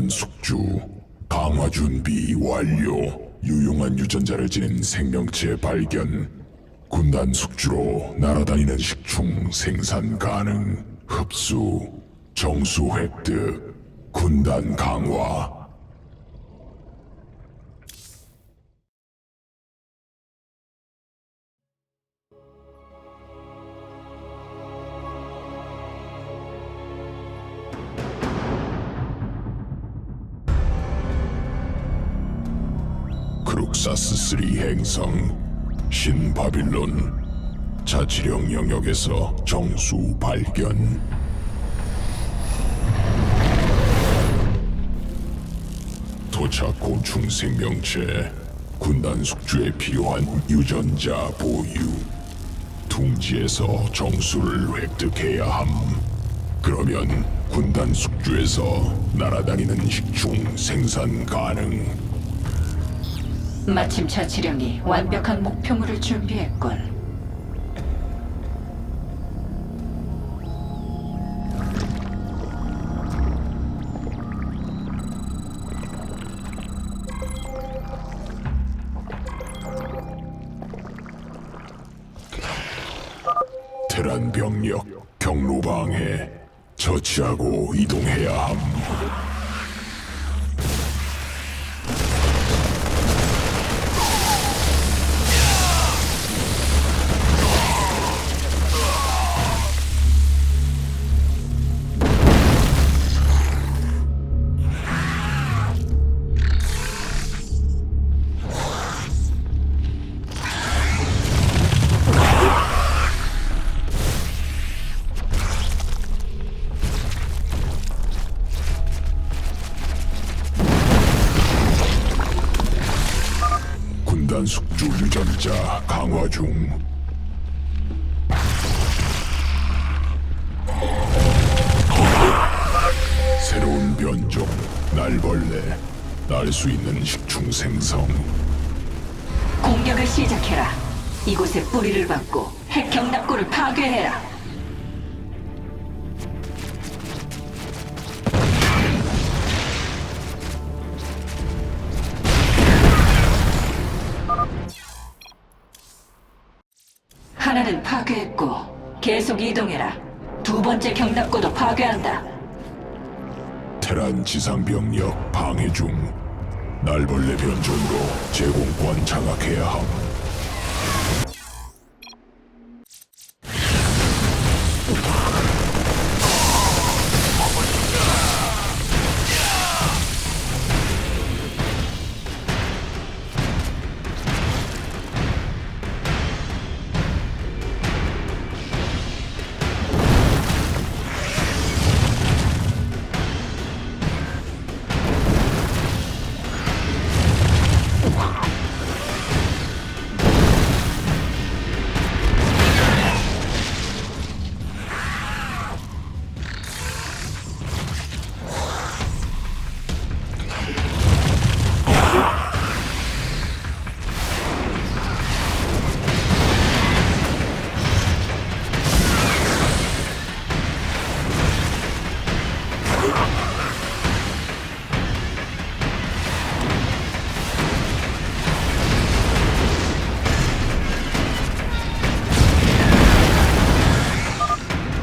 군단 숙주 강화 준비 완료. 유용한 유전자를 지닌 생명체 발견. 군단 숙주로 날아다니는 식충 생산 가능. 흡수 정수 획득. 군단 강화. 크룩사스 3 행성 신바빌론 자치령 영역에서 정수 발견. 도착 곤충 생명체 군단 숙주에 필요한 유전자 보유. 둥지에서 정수를 획득해야 함. 그러면 군단 숙주에서 날아다니는 식충 생산 가능 마침 자치령이 완벽한 목표물을 준비했군. 병력 경로 방해 처치하고 이동해야 함. 군단 숙주 유전자 강화 중. 새로운 변종 날벌레 날 수 있는 식충 생성 공격을 시작해라. 이곳에 뿌리를 박고 핵 경납고를 파괴해라. 하나는 파괴했고 계속 이동해라. 두 번째 경납고도 파괴한다. 테란 지상 병력 방해 중 날벌레 변종으로 제공권 장악해야 함.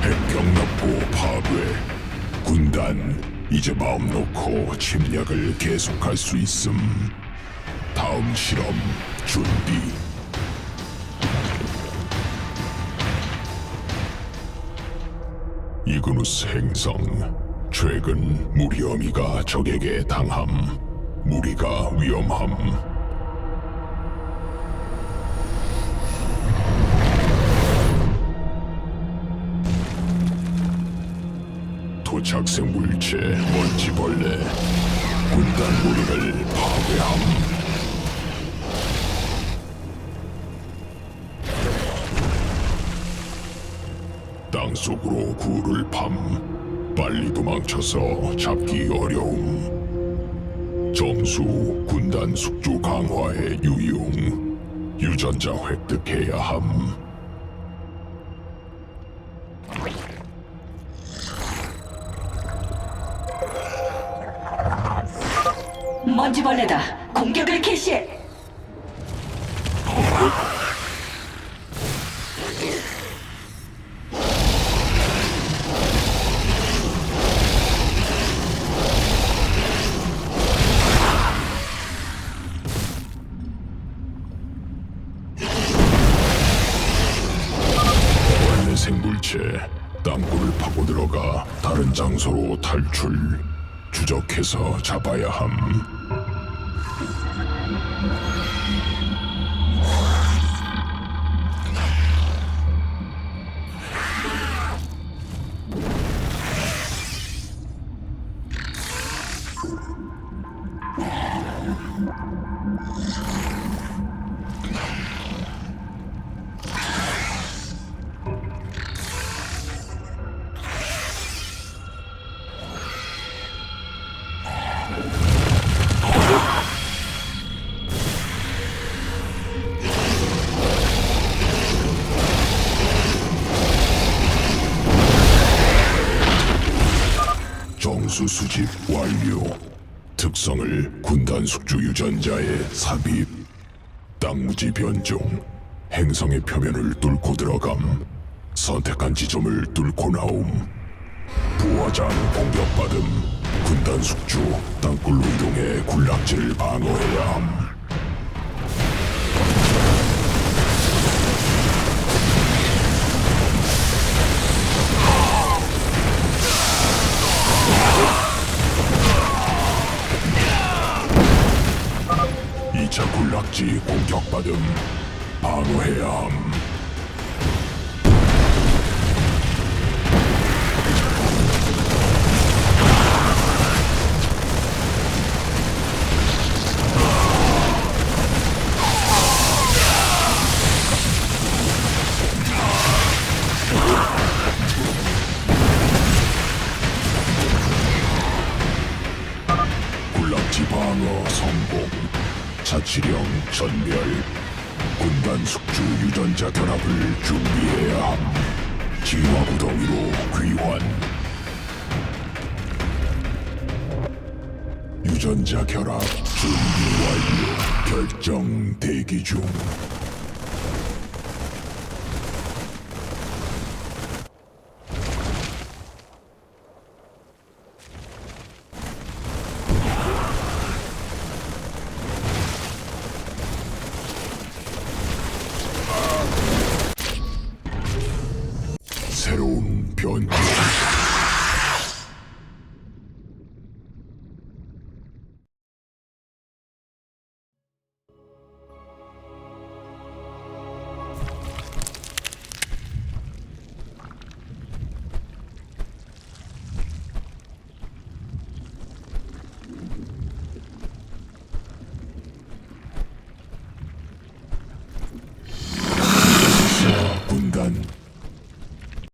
핵경납고 파괴. 군단 이제 마음 놓고 침략을 계속할 수 있음. 다음 실험 준비. 이그누스 행성 최근 무리 어미가 적에게 당함. 무리가 위험함 도착 생물체 먼지벌레 군단 무리를 파괴함. 땅속으로 굴을 팜. 빨리 도망쳐서 잡기 어려움. 정수 군단 숙주 강화의 유용. 유전자 획득해야 함 먼지벌레다. 공격을 개시해. 땅굴을 파고 들어가 다른 장소로 탈출 추적해서 잡아야 함 정수 수집 완료. 특성을 군단 숙주 유전자에 삽입. 땅무지 변종. 행성의 표면을 뚫고 들어감. 선택한 지점을 뚫고 나옴. 부화장 공격받음. 군단 숙주 땅굴로 이동해 군락지를 방어해야 함 군락지 자치령 전멸. 군단 숙주 유전자 결합을 준비해야 함. 진화 구덩이로 귀환. 유전자 결합 준비 완료. 결정 대기 중 새로운 변화.